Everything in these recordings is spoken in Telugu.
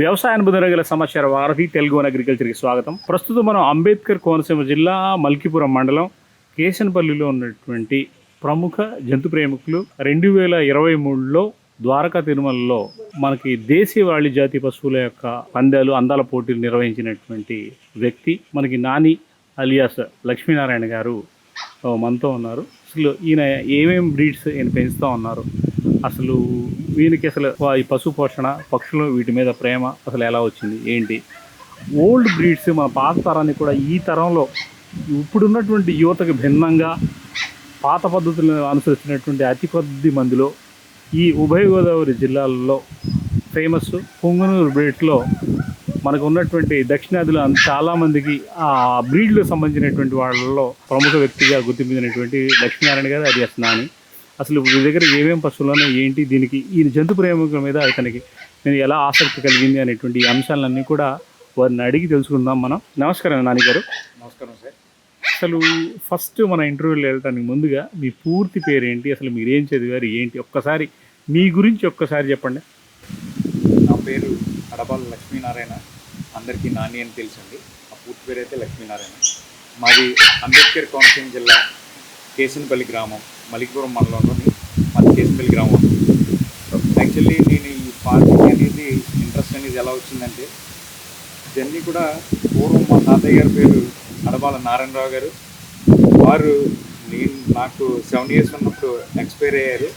వ్యవసాయ అనుబంధ సమాచార వారధి తెలుగు అగ్రికల్చర్కి స్వాగతం. ప్రస్తుతం మనం అంబేద్కర్ కోనసీమ జిల్లా మల్కీపురం మండలం కేశనపల్లిలో ఉన్నటువంటి ప్రముఖ జంతు ప్రేమికులు. రెండు వేల ఇరవై మూడులో ద్వారకా తిరుమలలో మనకి దేశీవాళి జాతి పశువుల యొక్క పందాలు అందాల పోటీలు నిర్వహించినటువంటి వ్యక్తి మనకి నాని అలియాస్ లక్ష్మీనారాయణ గారు మనతో ఉన్నారు. అసలు ఈయన ఏమేమి బ్రీడ్స్ ఈయన పెంచుతూ ఉన్నారు? అసలు వీనికి అసలు ఈ పశు పోషణ పక్షులు వీటి మీద ప్రేమ అసలు ఎలా వచ్చింది? ఏంటి? ఓల్డ్ బ్రీడ్స్ మన పాత తరాన్ని కూడా ఈ తరంలో ఇప్పుడున్నటువంటి యువతకు భిన్నంగా పాత పద్ధతులను అనుసరిస్తున్నటువంటి అతి కొద్ది మందిలో ఈ ఉభయ గోదావరి జిల్లాలలో ఫేమస్ పొంగనూరు బ్రీడ్స్లో మనకు ఉన్నటువంటి దక్షిణాదిలో చాలామందికి ఆ బ్రీడ్లకు సంబంధించినటువంటి వాళ్ళలో ప్రముఖ వ్యక్తిగా గుర్తింపినటువంటి లక్ష్మీనారాయణ గారు అది అస్నాని అసలు మీ దగ్గర ఏమేం పశువులు ఉన్నాయి ఏంటి? దీనికి ఈ జంతు ప్రేమికుల మీద ఇతనికి నేను ఎలా ఆసక్తి కలిగింది అనేటువంటి అంశాలన్నీ కూడా వారిని అడిగి తెలుసుకుందాం మనం. నమస్కారం నాని గారు. నమస్కారం సార్. అసలు ఫస్ట్ మన ఇంటర్వ్యూలో వెళ్ళడానికి ముందుగా మీ పూర్తి పేరు ఏంటి అసలు మీరు ఏం చదివారు? ఏంటి? ఒక్కసారి మీ గురించి ఒక్కసారి చెప్పండి. నా పేరు అడబాల లక్ష్మీనారాయణ. అందరికీ నాని అని తెలుసండి. నా పూర్తి పేరు అయితే లక్ష్మీనారాయణ. మాది అంబేద్కర్ కోనసీమ జిల్లా కేసినపల్లి గ్రామం మలికిపురం మండలంలోని మాది కేసినపల్లి గ్రామం యాక్చువల్లీ నేను ఈ ఫార్మింగ్ అనేది ఇంట్రెస్ట్ అనేది ఎలా వచ్చిందంటే జర్నీ కూడా పూర్వం మా తాతయ్య గారి పేరు అడబాల నారాయణరావు గారు. వారు నేను నాకు సెవెన్ ఇయర్స్ ఉన్నప్పుడు ఎక్స్పైర్ అయ్యారు.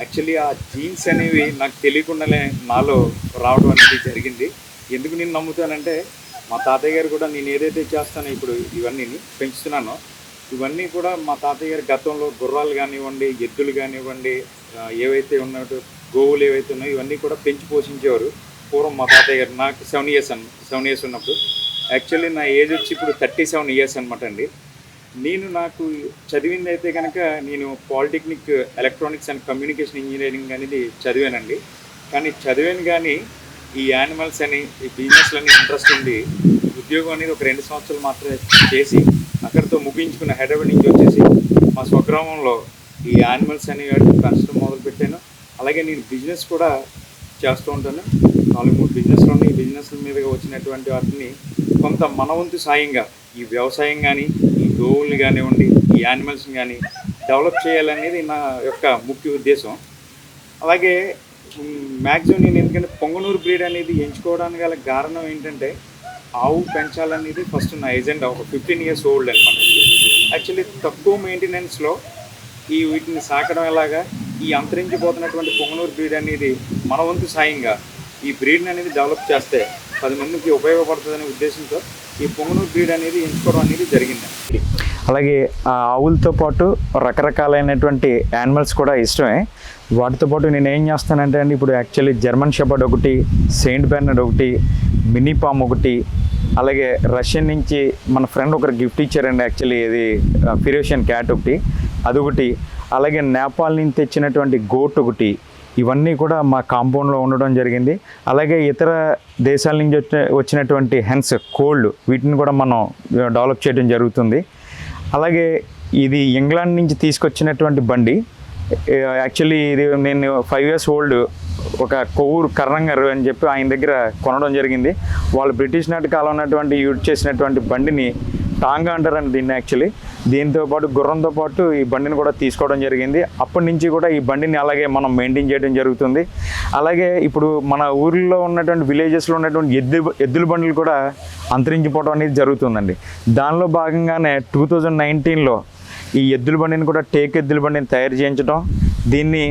యాక్చువల్లీ ఆ జీన్స్ అనేవి నాకు తెలియకుండానే నాలో రావడం అనేది జరిగింది. ఎందుకు నేను నమ్ముతానంటే మా తాతయ్య గారు కూడా నేను ఏదైతే చేస్తానో ఇప్పుడు ఇవన్నీ పెంచుతున్నానో ఇవన్నీ కూడా మా తాతయ్య గారి గతంలో గుర్రాలు కానివ్వండి ఎద్దులు కానివ్వండి ఏవైతే ఉన్నట్టు గోవులు ఏవైతే ఉన్నాయో ఇవన్నీ కూడా పెంచి పోషించేవారు పూర్వం మా తాతయ్య గారు నాకు సెవెన్ ఇయర్స్ అన్ సెవెన్ ఇయర్స్ ఉన్నప్పుడు. యాక్చువల్లీ నా ఏజ్ వచ్చి ఇప్పుడు థర్టీ సెవెన్ ఇయర్స్ అనమాట అండి. నేను నాకు చదివింది అయితే కనుక నేను polytechnic electronics and communication engineering అనేది చదివానండి. కానీ చదివాను కానీ ఈ యానిమల్స్ అని ఈ బిజినెస్లని ఇంట్రెస్ట్ ఉంది ఉద్యోగం అనేది ఒక రెండు సంవత్సరాలు మాత్రమే చేసి అక్కడితో ముగించుకున్న హైదరాబాద్ నుంచి వచ్చేసి మా స్వగ్రామంలో ఈ యానిమల్స్ అనేవి పెంచడం మొదలుపెట్టాను. అలాగే నేను బిజినెస్ కూడా చేస్తూ ఉంటాను. నాలుగు మూడు బిజినెస్లు ఉన్నాయి. ఈ బిజినెస్ల మీదుగా వచ్చినటువంటి వాటిని కొంత మన వంతు సాయంగా ఈ వ్యవసాయం కానీ ఈ గోవుల్ని కానివ్వండి ఈ యానిమల్స్ని కానీ డెవలప్ చేయాలనేది నా యొక్క ముఖ్య ఉద్దేశం. అలాగే మ్యాక్సిమం నేను ఎందుకంటే పొంగనూరు బ్రీడ్ అనేది ఎంచుకోవడానికి గల కారణం ఏంటంటే ఆవు పెంచాలనేది ఫస్ట్ నా ఎజెండా ఒక ఫిఫ్టీన్ ఇయర్స్ ఓల్డ్ అనమాట యాక్చువల్లీ తక్కువ మెయింటెనెన్స్లో ఈ వీటిని సాకడం ఎలాగా? ఈ అంతరించిపోతున్నటువంటి పొంగనూరు బ్రీడ్ అనేది మన వంతు సాయంగా ఈ బ్రీడ్ని అనేది డెవలప్ చేస్తే పది మందికి ఉపయోగపడుతుందనే ఉద్దేశంతో ఈ పొంగనూరు బ్రీడ్ అనేది ఎంచుకోవడం అనేది జరిగింది. అలాగే ఆ ఆవులతో పాటు రకరకాలైనటువంటి యానిమల్స్ కూడా ఇష్టమే. వాటితో పాటు నేను ఏం చేస్తానంటే అండి ఇప్పుడు యాక్చువల్లీ జర్మన్ షెపర్డ్ ఒకటి సెయింట్ బెర్నర్డ్ ఒకటి మినీ పామ్ ఒకటి అలాగే రష్యన్ నుంచి మన ఫ్రెండ్ ఒకరు గిఫ్ట్ ఇచ్చారండి యాక్చువల్లీ ఇది ఫిరేషియన్ క్యాట్ ఒకటి అదొకటి. అలాగే నేపాల్ నుంచి తెచ్చినటువంటి గోట్ ఒకటి ఇవన్నీ కూడా మా కాంపౌండ్లో ఉండడం జరిగింది. అలాగే ఇతర దేశాల నుంచి వచ్చిన వచ్చినటువంటి హెన్స్ కోల్డ్ వీటిని కూడా మనం డెవలప్ చేయడం జరుగుతుంది. అలాగే ఇది ఇంగ్లాండ్ నుంచి తీసుకొచ్చినటువంటి బండి యాక్చువల్లీ ఇది నేను ఫైవ్ ఇయర్స్ ఓల్డ్ ఒక కొవ్వూరు కర్రంగారు అని చెప్పి ఆయన దగ్గర కొనడం జరిగింది. వాళ్ళు బ్రిటిష్ నాటి కాలం ఉన్నటువంటి యూజ్ చేసినటువంటి బండిని టాంగా అంటారండి దీన్ని యాక్చువల్లీ దీంతో పాటు గుర్రంతో పాటు ఈ బండిని కూడా తీసుకోవడం జరిగింది. అప్పటి నుంచి కూడా ఈ బండిని అలాగే మనం మెయింటైన్ చేయడం జరుగుతుంది. అలాగే ఇప్పుడు మన ఊర్లో ఉన్నటువంటి విలేజెస్లో ఉన్నటువంటి ఎద్దు ఎద్దుల బండ్లు కూడా అంతరించిపోవడం అనేది జరుగుతుందండి. దానిలో భాగంగానే టూ థౌజండ్ నైన్టీన్లో ఈ ఎద్దుల బండిని కూడా టేక్ ఎద్దుల బండిని తయారు చేయించడం దీన్ని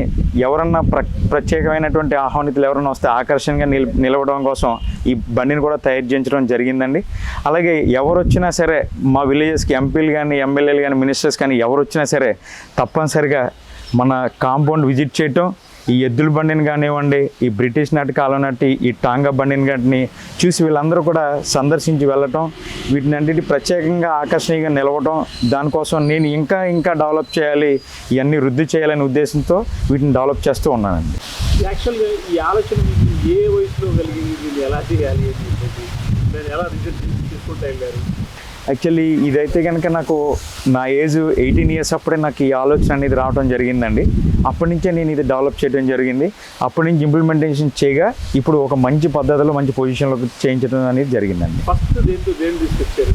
ఎవరన్నా ప్ర ప్రత్యేకమైనటువంటి ఆహ్వానితులు ఎవరన్నా వస్తే ఆకర్షణగా నిల్ నిలవడం కోసం ఈ బండిని కూడా తయారు చేయించడం జరిగిందండి. అలాగే ఎవరు వచ్చినా సరే మా విలేజెస్కి ఎంపీలు కానీ ఎమ్మెల్యేలు కానీ మినిస్టర్స్ కానీ ఎవరు వచ్చినా సరే తప్పనిసరిగా మన కాంపౌండ్ విజిట్ చేయటం ఈ ఎద్దుల బండిని కానివ్వండి ఈ బ్రిటిష్ నాటి కాలం నాటి ఈ టాంగా బండిని కానీ చూసి వీళ్ళందరూ కూడా సందర్శించి వెళ్ళటం వీటిని అన్నిటి ప్రత్యేకంగా ఆకర్షణీయంగా నిలవటం దానికోసం నేను ఇంకా ఇంకా డెవలప్ చేయాలి ఇవన్నీ వృద్ధి చేయాలనే ఉద్దేశంతో వీటిని డెవలప్ చేస్తూ ఉన్నానండి. యాక్చువల్గా ఈ ఆలోచన ఏ వయసులో కలిగింది? ఎలా చేయాలి? ఎలా రిజల్ట్ తీసుకుంటా వెళ్ళారు? యాక్చువల్లీ ఇదైతే కనుక నాకు నా ఏజ్ ఎయిటీన్ ఇయర్స్ అప్పుడే నాకు ఈ ఆలోచన అనేది రావడం జరిగిందండి. అప్పటి నుంచే నేను ఇది డెవలప్ చేయడం జరిగింది. అప్పటి నుంచి ఇంప్లిమెంటేషన్ చేయగా ఇప్పుడు ఒక మంచి పద్ధతిలో మంచి పొజిషన్లోకి చేయించడం అనేది జరిగిందండి. ఫస్ట్ దేంతో దేని తీసుకొచ్చారు?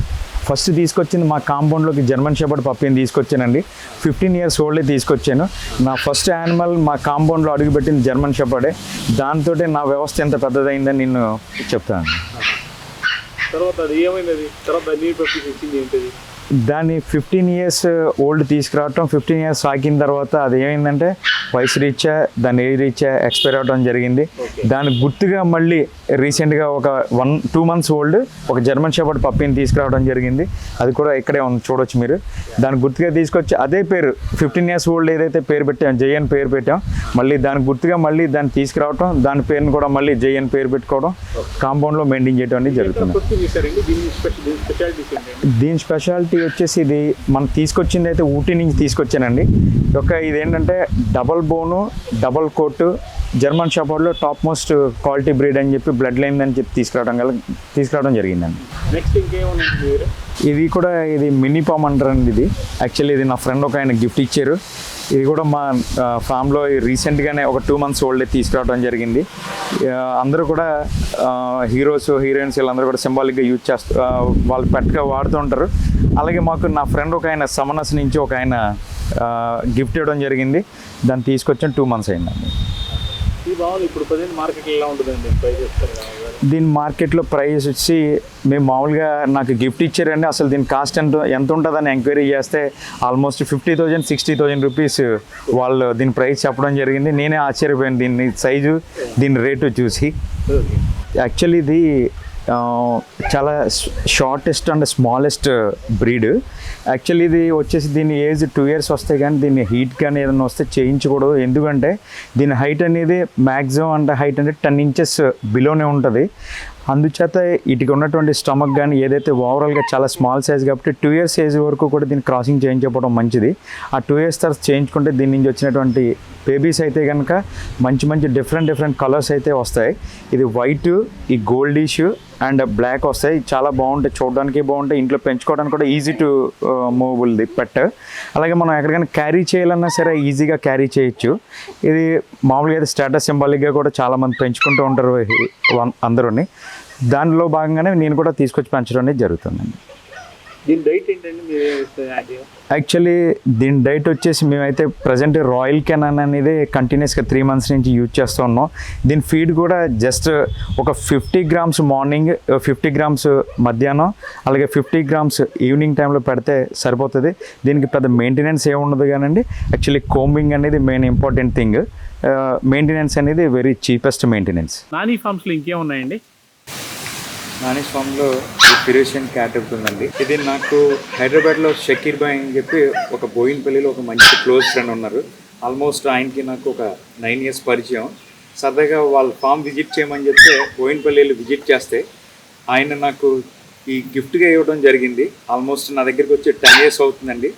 ఫస్ట్ తీసుకొచ్చింది మా కాంపౌండ్లోకి జర్మన్ షెపర్డ్ పప్పిని తీసుకొచ్చానండి. ఫిఫ్టీన్ ఇయర్స్ ఓల్డే తీసుకొచ్చాను. నా ఫస్ట్ యానిమల్ మా కాంపౌండ్లో అడుగుపెట్టింది జర్మన్ షెపర్డే దాంతో నా వ్యవస్థ ఎంత పెద్దదైందని నేను చెప్తాను తర్వాత అది ఏమైంది? అది తర్వాత నీరు పప్పి ఇచ్చింది ఏంటిది దాన్ని ఫిఫ్టీన్ ఇయర్స్ ఓల్డ్ తీసుకురావటం ఫిఫ్టీన్ ఇయర్స్ సాకిన తర్వాత అది ఏమైందంటే వయసు రీత్యా దాని ఏ రీత్యా ఎక్స్పైర్ అవడం జరిగింది. దాని గుర్తుగా మళ్ళీ రీసెంట్గా ఒక వన్ టూ మంత్స్ ఓల్డ్ ఒక జర్మన్ షెపర్డ్ పప్పిని తీసుకురావడం జరిగింది. అది కూడా ఇక్కడే ఉంది చూడొచ్చు మీరు. దాని గుర్తుగా తీసుకొచ్చి అదే పేరు ఫిఫ్టీన్ ఇయర్స్ ఓల్డ్ ఏదైతే పేరు పెట్టాం జై అని పేరు పెట్టాం మళ్ళీ దాని గుర్తుగా మళ్ళీ దాన్ని తీసుకురావటం దాని పేరుని కూడా మళ్ళీ జై అని పేరు పెట్టుకోవడం కాంపౌండ్లో మెయింటైన్ చేయడం అనేది జరుగుతుంది. దీని స్పెషాలిటీ వచ్చేసి ఇది మనం తీసుకొచ్చింది అయితే ఊటీ నుంచి తీసుకొచ్చానండి. ఒక ఇదేంటంటే double bone double coat German షాపర్లో top most quality breed అని చెప్పి బ్లడ్ లైన్ అని చెప్పి తీసుకురావడం గల తీసుకురావడం జరిగిందండి. నెక్స్ట్ ఇది కూడా ఇది మినీ పామ్ అంటారండి ఇది. యాక్చువల్లీ ఇది నా ఫ్రెండ్ ఒక ఆయన గిఫ్ట్ ఇచ్చారు. ఇది కూడా మా ఫామ్లో రీసెంట్గానే ఒక టూ మంత్స్ ఓల్డ్ తీసుకురావడం జరిగింది. అందరూ కూడా హీరోస్ హీరోయిన్స్ వీళ్ళందరూ కూడా సింబాలిక్గా యూజ్ చేస్తూ వాళ్ళు పెట్టుగా వాడుతూ ఉంటారు. అలాగే మాకు నా ఫ్రెండ్ ఒక ఆయన సమనస్ నుంచి ఒక ఆయన గిఫ్ట్ ఇవ్వడం జరిగింది. దాన్ని తీసుకొచ్చిన టూ మంత్స్ అయిందండి దీని మార్కెట్లో ప్రైస్ వచ్చి మేము మామూలుగా నాకు గిఫ్ట్ ఇచ్చారండి. అసలు దీని కాస్ట్ ఎంత ఎంత ఉంటుందని ఎంక్వైరీ చేస్తే almost fifty thousand sixty thousand rupees వాళ్ళు దీని ప్రైస్ చెప్పడం జరిగింది. నేనే ఆశ్చర్యపోయాను. దీన్ని సైజు దీని రేటు చూసి. యాక్చువల్లీ ఇది చాలా shortest and smallest breed actually ఇది వచ్చేసి దీని ఏజ్ టూ ఇయర్స్ వస్తే కానీ దీన్ని హీట్ కానీ ఏదైనా వస్తే చేయించకూడదు. ఎందుకంటే దీని హైట్ అనేది మ్యాక్సిమం అంటే హైట్ అంటే టెన్ ఇంచెస్ బిలోనే ఉంటుంది. అందుచేత వీటికి ఉన్నటువంటి స్టమక్ కానీ ఏదైతే ఓవరాల్గా చాలా స్మాల్ సైజ్ కాబట్టి టూ ఇయర్స్ ఏజ్ వరకు కూడా దీన్ని క్రాసింగ్ చేయించకపోవడం మంచిది. ఆ టూ ఇయర్స్ తర్వాత చేయించుకుంటే దీని నుంచి వచ్చినటువంటి బేబీస్ అయితే కనుక మంచి మంచి డిఫరెంట్ డిఫరెంట్ కలర్స్ అయితే వస్తాయి. ఇది వైట్ ఈ గోల్డిష్ అండ్ బ్లాక్ వస్తాయి. చాలా బాగుంటాయి. చూడడానికి బాగుంటాయి. ఇంట్లో పెంచుకోవడానికి కూడా ఈజీ టు మూవబుల్ది పెట్ అలాగే మనం ఎక్కడికైనా క్యారీ చేయాలన్నా సరే ఈజీగా క్యారీ చేయొచ్చు. ఇది మామూలుగా అయితే స్టేటస్ సింబాలిక్గా కూడా చాలామంది పెంచుకుంటూ ఉంటారు అందరూని. దానిలో భాగంగానే నేను కూడా తీసుకొచ్చి పెంచడం అనేది జరుగుతుందండి. దీని డైట్ ఏంటండి? ఏమి యాక్చువల్లీ దీని డైట్ వచ్చేసి మేమైతే ప్రజెంట్ రాయల్ కెనాన్ అనేది కంటిన్యూస్గా త్రీ మంత్స్ నుంచి యూజ్ చేస్తూ ఉన్నాం. దీని ఫీడ్ కూడా జస్ట్ ఒక fifty grams morning fifty grams మధ్యాహ్నం అలాగే ఫిఫ్టీ గ్రామ్స్ ఈవినింగ్ టైంలో పెడితే సరిపోతుంది. దీనికి పెద్ద మెయింటెనెన్స్ ఏముండదు కానండి. యాక్చువల్లీ కోంబింగ్ అనేది మెయిన్ ఇంపార్టెంట్ థింగ్ మెయింటెనెన్స్ అనేది వెరీ చీపెస్ట్ మెయింటెనెన్స్ నాని ఫార్మ్స్లో ఇంకేమున్నాయండి? నానేష్ ఫామ్లో ఈ ఫిరేషన్ క్యాట్ ఉంటుందండి ఇది నాకు హైదరాబాద్లో షకీర్ బాయ్ అని చెప్పి ఒక బోయిన్పల్లిలో ఒక మంచి క్లోజ్ ఫ్రెండ్ ఉన్నారు. ఆల్మోస్ట్ ఆయనకి నాకు ఒక నైన్ ఇయర్స్ పరిచయం. సరదాగా వాళ్ళ ఫామ్ విజిట్ చేయమని చెప్తే బోయిన్పల్లిలో విజిట్ చేస్తే ఆయన నాకు ఈ గిఫ్ట్గా ఇవ్వడం జరిగింది. ఆల్మోస్ట్ నా దగ్గరికి వచ్చి టెన్ ఇయర్స్ అవుతుందండి.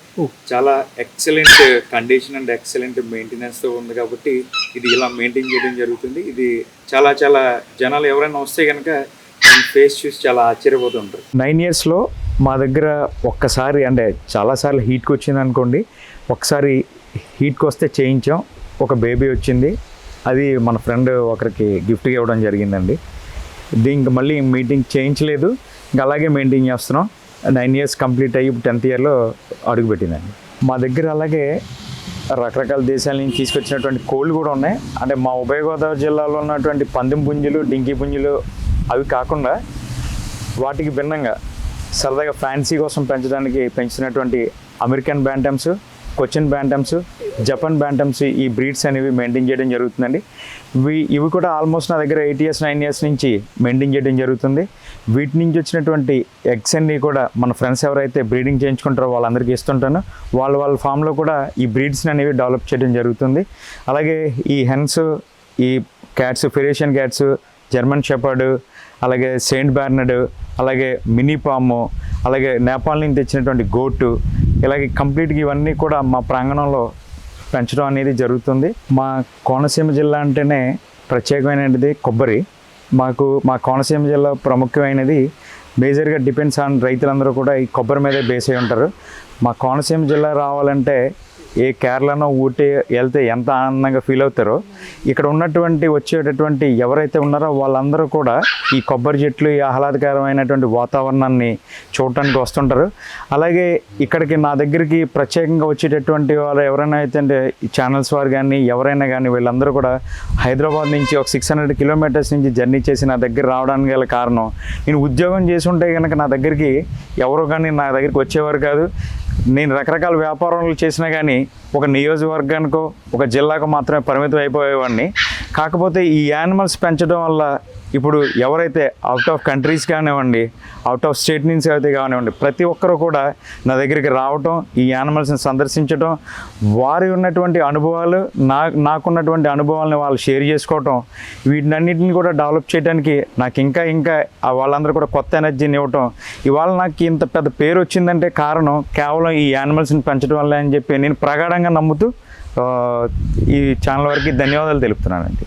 చాలా ఎక్సలెంట్ కండిషన్ అండ్ ఎక్సలెంట్ మెయింటెనెన్స్తో ఉంది కాబట్టి ఇది ఇలా మెయింటైన్ చేయడం జరుగుతుంది. ఇది చాలా చాలా జనాలు ఎవరైనా వస్తే కనుక ఫేస్ చూసి చాలా ఆశ్చర్యపోతుంటారు. నైన్ ఇయర్స్లో మా దగ్గర ఒక్కసారి అంటే చాలాసార్లు హీట్కి వచ్చింది అనుకోండి ఒకసారి హీట్కి వస్తే చేయించాం ఒక బేబీ వచ్చింది అది మన ఫ్రెండ్ ఒకరికి గిఫ్ట్గా ఇవ్వడం జరిగిందండి. దీనికి మళ్ళీ మీటింగ్ చేయించలేదు ఇంకా అలాగే మెయింటైన్ చేస్తున్నాం. నైన్ ఇయర్స్ కంప్లీట్ అయ్యి టెన్త్ ఇయర్లో అడుగుపెట్టిందండి మా దగ్గర అలాగే రకరకాల దేశాల నుంచి తీసుకొచ్చినటువంటి కోళ్ళు కూడా ఉన్నాయి. అంటే మా ఉభయ గోదావరి జిల్లాలో ఉన్నటువంటి పందెం పుంజులు డింకి పుంజులు అవి కాకుండా వాటికి భిన్నంగా సరదాగా ఫ్యాన్సీ కోసం పెంచడానికి పెంచినటువంటి American bantams Cochin bantams Japan bantams ఈ బ్రీడ్స్ అనేవి మెయింటైన్ చేయడం జరుగుతుందండి. ఇవి ఇవి కూడా ఆల్మోస్ట్ నా దగ్గర ఎయిట్ ఇయర్స్ నైన్ ఇయర్స్ నుంచి మెయింటైన్ చేయడం జరుగుతుంది. వీటి నుంచి వచ్చినటువంటి ఎగ్స్ అన్ని కూడా మన ఫ్రెండ్స్ ఎవరైతే బ్రీడింగ్ చేయించుకుంటారో వాళ్ళందరికీ ఇస్తుంటాను. వాళ్ళ వాళ్ళ ఫామ్లో కూడా ఈ బ్రీడ్స్ని అనేవి డెవలప్ చేయడం జరుగుతుంది. అలాగే ఈ హెన్స్ ఈ cats Persian cats German shepherd అలాగే సెయింట్ బ్యార్నడ్ అలాగే మినీ పాము అలాగే నేపాల్ నుంచి తెచ్చినటువంటి గోటు ఇలాగే కంప్లీట్గా ఇవన్నీ కూడా మా ప్రాంగణంలో పెంచడం అనేది జరుగుతుంది. మా కోనసీమ జిల్లా అంటేనే ప్రత్యేకమైనది కొబ్బరి. మాకు మా కోనసీమ జిల్లా ప్రముఖమైనది మేజర్గా డిపెండ్స్ ఆన్ రైతులందరూ కూడా ఈ కొబ్బరి మీదే బేస్ అయి ఉంటారు. మా కోనసీమ జిల్లా రావాలంటే ఏ కేరళనో ఊటీ వెళ్తే ఎంత ఆనందంగా ఫీల్ అవుతారో ఇక్కడ ఉన్నటువంటి వచ్చేటటువంటి ఎవరైతే ఉన్నారో వాళ్ళందరూ కూడా ఈ కొబ్బరి చెట్లు ఈ ఆహ్లాదకరమైనటువంటి వాతావరణాన్ని చూడటానికి వస్తుంటారు. అలాగే ఇక్కడికి నా దగ్గరికి ప్రత్యేకంగా వచ్చేటటువంటి వాళ్ళు ఎవరైనా అయితే అంటే ఛానల్స్ వారు కానీ ఎవరైనా కానీ వీళ్ళందరూ కూడా హైదరాబాద్ నుంచి ఒక సిక్స్ హండ్రెడ్ కిలోమీటర్స్ నుంచి జర్నీ చేసి నా దగ్గర రావడానికి గల కారణం నేను ఉద్యోగం చేసి ఉంటే కనుక నా దగ్గరికి ఎవరు కానీ నా దగ్గరికి వచ్చేవారు కాదు. నేను రకరకాల వ్యాపారాలు చేసినా కానీ ఒక నియోజకవర్గానికో ఒక జిల్లాకు మాత్రమే పరిమితం అయిపోయేవాడిని. కాకపోతే ఈ యానిమల్స్ పెంచడం వల్ల ఇప్పుడు ఎవరైతే అవుట్ ఆఫ్ కంట్రీస్ కానివ్వండి అవుట్ ఆఫ్ స్టేట్ నుంచి అయితే కానివ్వండి ప్రతి ఒక్కరు కూడా నా దగ్గరికి రావటం ఈ యానిమల్స్ని సందర్శించడం వారి ఉన్నటువంటి అనుభవాలు నా నాకున్నటువంటి అనుభవాలను వాళ్ళు షేర్ చేసుకోవటం వీటినన్నింటిని కూడా డెవలప్ చేయడానికి నాకు ఇంకా ఇంకా వాళ్ళందరూ కూడా కొత్త ఎనర్జీని ఇవ్వటం. ఇవాళ నాకు ఇంత పెద్ద పేరు వచ్చిందంటే కారణం కేవలం ఈ యానిమల్స్ని పెంచడం వల్ల అని చెప్పి నేను ప్రగాఢంగా నమ్ముతూ ఈ ఛానల్ వారికి ధన్యవాదాలు తెలుపుతున్నానండి.